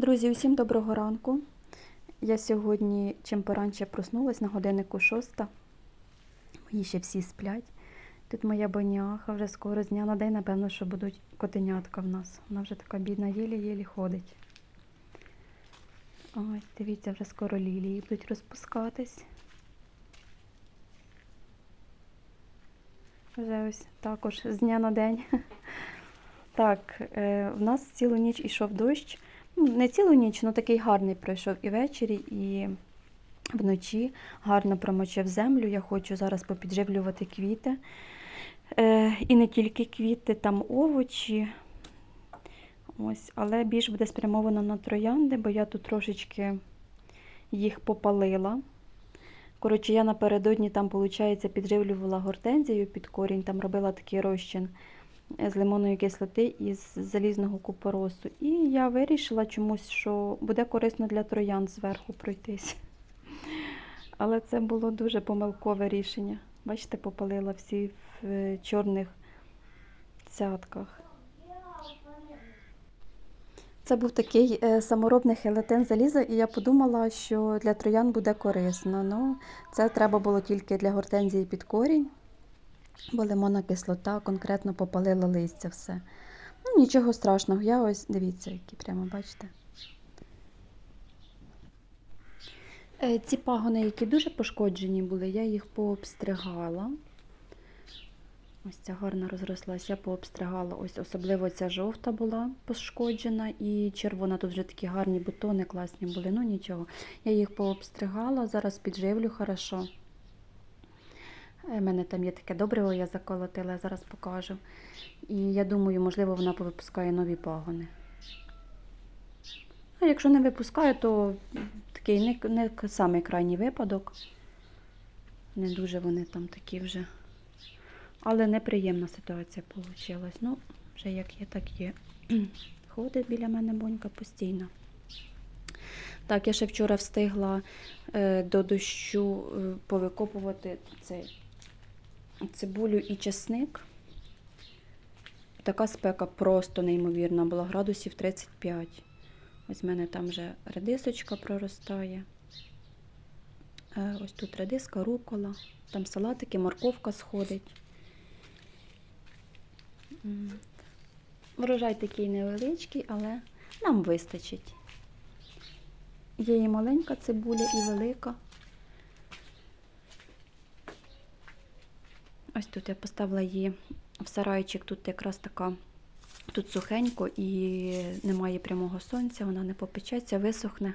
Друзі, усім доброго ранку. Я сьогодні чим поранше проснулась на годиннику шоста. Мої ще всі сплять. Тут моя боняха вже скоро з дня на день, напевно, що будуть котенятка в нас. Вона вже така бідна, єлі-єлі ходить. Ось, дивіться, вже скоро лілії будуть розпускатись. Вже ось також з дня на день. Так, е, в нас цілу ніч ішов дощ. Ну, не цілу ніч, але такий гарний пройшов і ввечері, і вночі гарно промочив землю. Я хочу зараз попідживлювати квіти. Е, і не тільки квіти, там овочі. Ось, але більш буде спрямовано на троянди, бо я тут трошечки їх попалила. Коротше, я напередодні там, виходить, підживлювала гортензію під корінь, там робила такий розчин з лимонної кислоти і з залізного купоросу. І я вирішила чомусь, що буде корисно для троян зверху пройтись. Але це було дуже помилкове рішення. Бачите, попалила всі в е, чорних цятках. Це був такий е, саморобний хелатин заліза, і я подумала, що для троян буде корисно. Ну, це треба було тільки для гортензії під корінь, бо лимонна кислота конкретно попалила листя все. Ну, нічого страшного, я ось дивіться, які прямо бачите. Е, Ці пагони, які дуже пошкоджені були, я їх пообстригала. Ось ця гарно розрослася, я пообстригала. Ось особливо ця жовта була пошкоджена і червона. Тут вже такі гарні бутони класні були, ну нічого. Я їх пообстригала, зараз підживлю хорошо. У мене там є таке добриво, я заколотила, зараз покажу. І я думаю, можливо, вона повипускає нові пагони. А якщо не випускає, то такий не, не самий крайній випадок. Не дуже вони там такі вже. Але неприємна ситуація вийшла. Ну, вже як є, так є. Ходить біля мене бонька постійно. Так, я ще вчора встигла е, до дощу е, повикопувати цей, цибулю і чесник. Така спека просто неймовірна, була градусів 35. Ось в мене там вже редисочка проростає. Е, ось тут редиска, рукола, там салатики, морковка сходить. Врожай такий невеличкий, але нам вистачить. Є і маленька цибуля, і велика. Ось тут я поставила її в сарайчик, тут якраз така, тут сухенько і немає прямого сонця, вона не попечеться, висохне.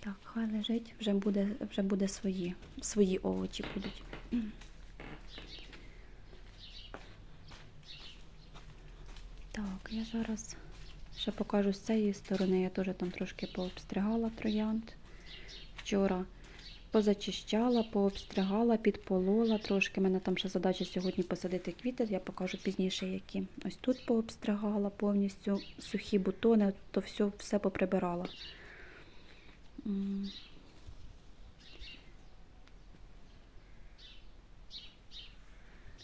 Так, хай лежить, вже буде, вже буде свої, свої овочі будуть. Так, я зараз ще покажу з цієї сторони. Я теж там трошки пообстригала троянд. Вчора позачищала, пообстригала, підполола трошки. У мене там ще задача сьогодні посадити квіти, я покажу пізніше, які. Ось тут пообстригала повністю сухі бутони, то все, все поприбирала.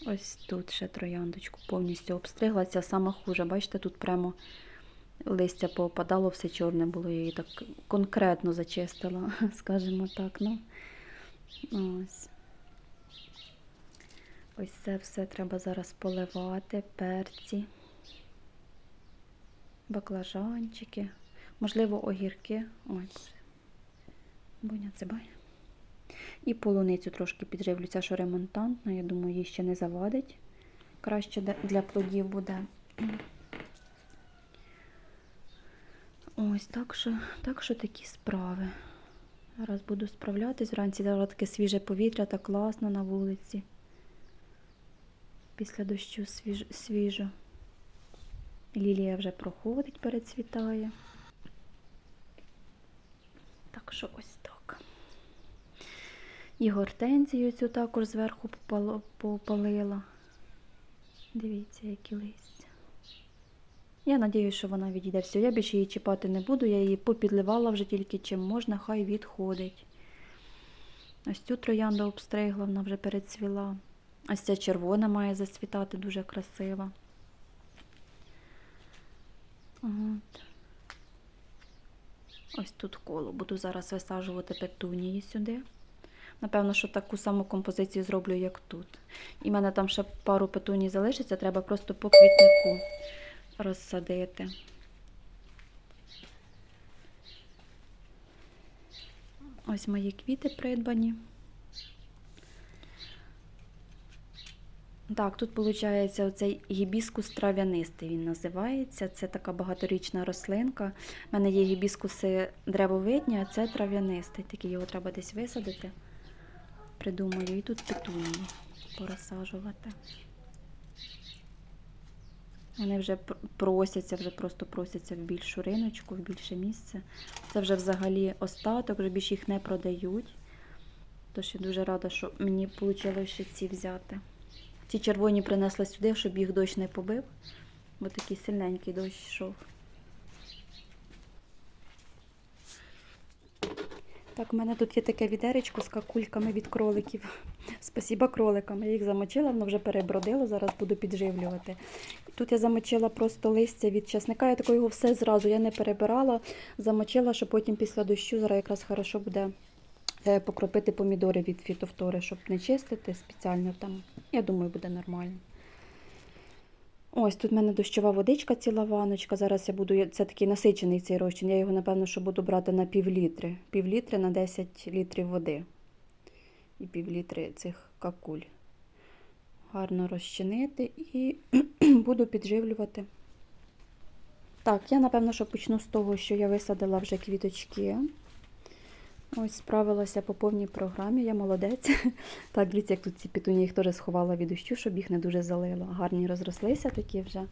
Ось тут ще трояндочку повністю обстригла. Ця сама хуже. Бачите, тут прямо листя поопадало, все чорне було. Я її так конкретно зачистила, скажімо так. Ну, ось. Ось це все треба зараз поливати, перці, баклажанчики, можливо, огірки. Ось. Буня цибай. І полуницю трошки підживлю, ця що ремонтантна, я думаю, її ще не завадить. Краще для плодів буде. Ось так що, так що такі справи. Зараз буду справлятись. Вранці зараз таке свіже повітря, так класно на вулиці. Після дощу свіж, свіжо. Лілія вже проходить, перецвітає. Так що ось так. І гортензію цю також зверху попало- попалила. Дивіться, які листя. Я сподіваюся, що вона відійде. Все, я більше її чіпати не буду, я її попідливала вже тільки чим можна, хай відходить. Ось цю троянду обстригла, вона вже перецвіла. Ось ця червона має засвітати дуже красива. От. Ось тут коло. Буду зараз висаджувати петунії сюди. Напевно, що таку саму композицію зроблю, як тут. І в мене там ще пару петуній залишиться, треба просто по квітнику розсадити. Ось мої квіти придбані. Так, тут виходить оцей гібіскус трав'янистий він називається. Це така багаторічна рослинка. У мене є гібіскуси древовидні, а це трав'янистий. Такий його треба десь висадити. Придумаю. І тут петунії порозсаджувати. Вони вже просяться, вже просто просяться в більшу риночку, в більше місце. Це вже взагалі остаток, вже більше їх не продають. Тож я дуже рада, що мені вийшло ще ці взяти. Ці червоні принесла сюди, щоб їх дощ не побив, бо такий сильненький дощ йшов. Так, у мене тут є таке відеречко з какульками від кроликів. Спасіба кроликам. Я їх замочила, воно вже перебродило, зараз буду підживлювати. Тут я замочила просто листя від часника, я такого його все зразу, я не перебирала, замочила, щоб потім після дощу зараз якраз хорошо буде е, покропити помідори від фітофтори, щоб не чистити спеціально там. Я думаю, буде нормально. Ось тут в мене дощова водичка, ціла ваночка. Зараз я буду, це такий насичений цей розчин. Я його, напевно, що буду брати на пів літри. Пів літри на 10 літрів води. І пів літри цих какуль. Гарно розчинити і буду підживлювати. Так, я, напевно, що почну з того, що я висадила вже квіточки. Ось справилася по повній програмі, я молодець. Так, дивіться, як тут ці петуні їх теж сховала від дощу, щоб їх не дуже залило. Гарні розрослися такі вже.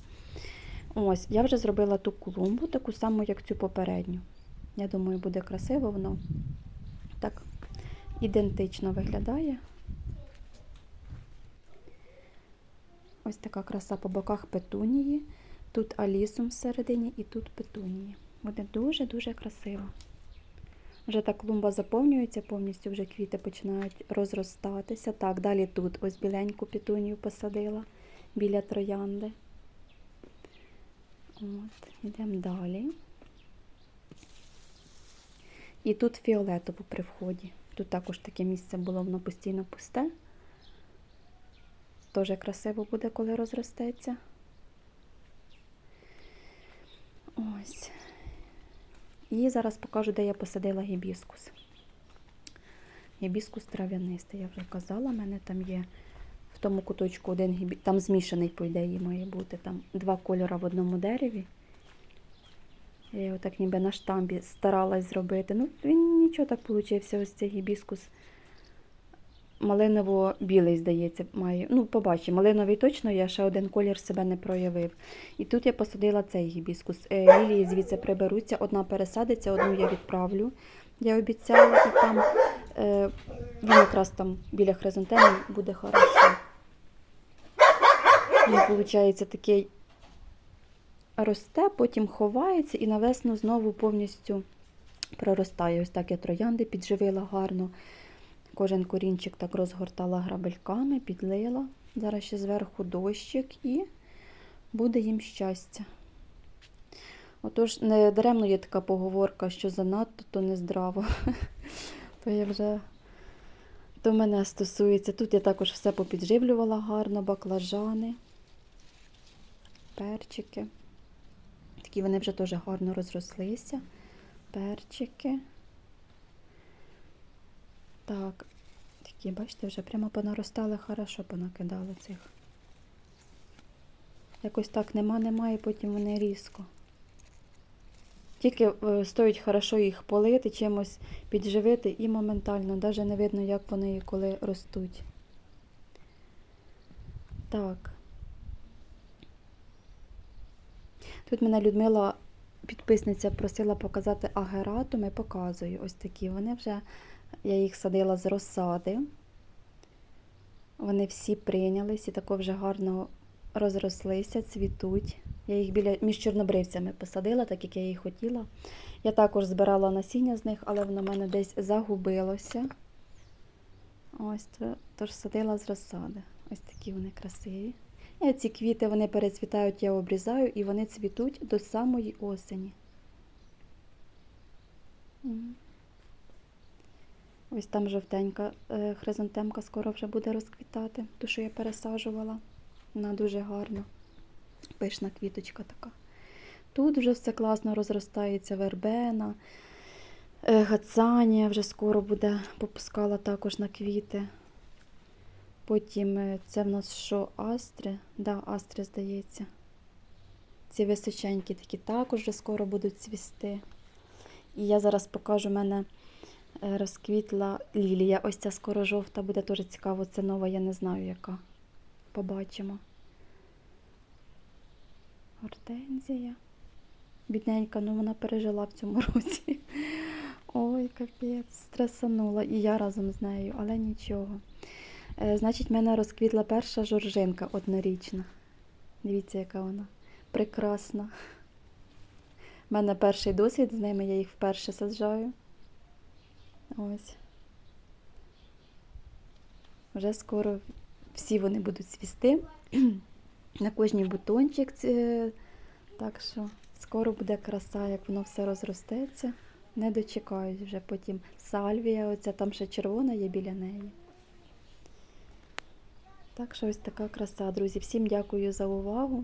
Ось, я вже зробила ту клумбу, таку саму, як цю попередню. Я думаю, буде красиво воно. Так, ідентично виглядає. Ось така краса по боках петунії. Тут алісум всередині і тут петунії. Буде дуже-дуже красиво. Вже та клумба заповнюється повністю, вже квіти починають розростатися. Так, далі тут ось біленьку петунію посадила біля троянди. От, йдемо далі. І тут фіолетово при вході. Тут також таке місце було, воно постійно пусте. Дуже красиво буде, коли розростеться. Ось. І зараз покажу, де я посадила гібіскус. Гібіскус трав'янистий, я вже казала, в мене там є в тому куточку один гібі... там змішаний, по ідеї, має бути. Там два кольори в одному дереві. Я його так ніби на штамбі старалась зробити. Ну, він нічого так получився, ось цей гібіскус. Малиново-білий, здається, має. Ну, побачимо. Малиновий точно, я ще один колір себе не проявив. І тут я посадила цей гібіскус. Е, Лілії звідси приберуться, одна пересадиться, одну я відправлю. Я обіцяла, і там е, він якраз там біля хризантеми буде хорошо. Він, виходить, такий росте, потім ховається і на весну знову повністю проростає. Ось так я троянди підживила гарно. Кожен корінчик так розгортала грабельками, підлила. Зараз ще зверху дощик і буде їм щастя. Отож, не даремно є така поговорка, що занадто, то не здраво. То я вже до мене стосується. Тут я також все попідживлювала гарно, баклажани, перчики. Такі вони вже теж гарно розрослися. Перчики. Так, такі, бачите, вже прямо понаростали, хорошо понакидали цих. Якось так нема, немає, потім вони різко. Тільки е, стоїть хорошо їх полити, чимось підживити і моментально, навіть не видно, як вони коли ростуть. Так. Тут мене Людмила, підписниця, просила показати агератуми, показую. Ось такі. Вони вже, я їх садила з розсади. Вони всі прийнялись і тако вже гарно розрослися, цвітуть. Я їх біля між чорнобривцями посадила, так як я її хотіла. Я також збирала насіння з них, але воно в мене десь загубилося. Ось, то- тож садила з розсади. Ось такі вони красиві. І ці квіти вони перецвітають, я обрізаю, і вони цвітуть до самої осені. Ось там жовтенька е, хризантемка скоро вже буде розквітати, ту, що я пересаджувала. Вона дуже гарна. Пишна квіточка така. Тут вже все класно розростається вербена, е, гацанія вже скоро буде, попускала також на квіти. Потім е, це в нас що, астри? Да, астри, здається. Ці височенькі такі також вже скоро будуть цвісти. І я зараз покажу в мене розквітла лілія. Ось ця скоро жовта буде дуже цікаво. Це нова, я не знаю яка. Побачимо. Гортензія. Бідненька, ну вона пережила в цьому році. Ой, капець, стресанула. І я разом з нею, але нічого. Е, Значить, в мене розквітла перша жоржинка однорічна. Дивіться, яка вона прекрасна. У мене перший досвід з ними, я їх вперше саджаю. Ось. Вже скоро всі вони будуть цвісти. На кожній бутончик. Так що скоро буде краса, як воно все розростеться. Не дочекаюсь вже потім сальвія, оця там ще червона є біля неї. Так що ось така краса, друзі. Всім дякую за увагу.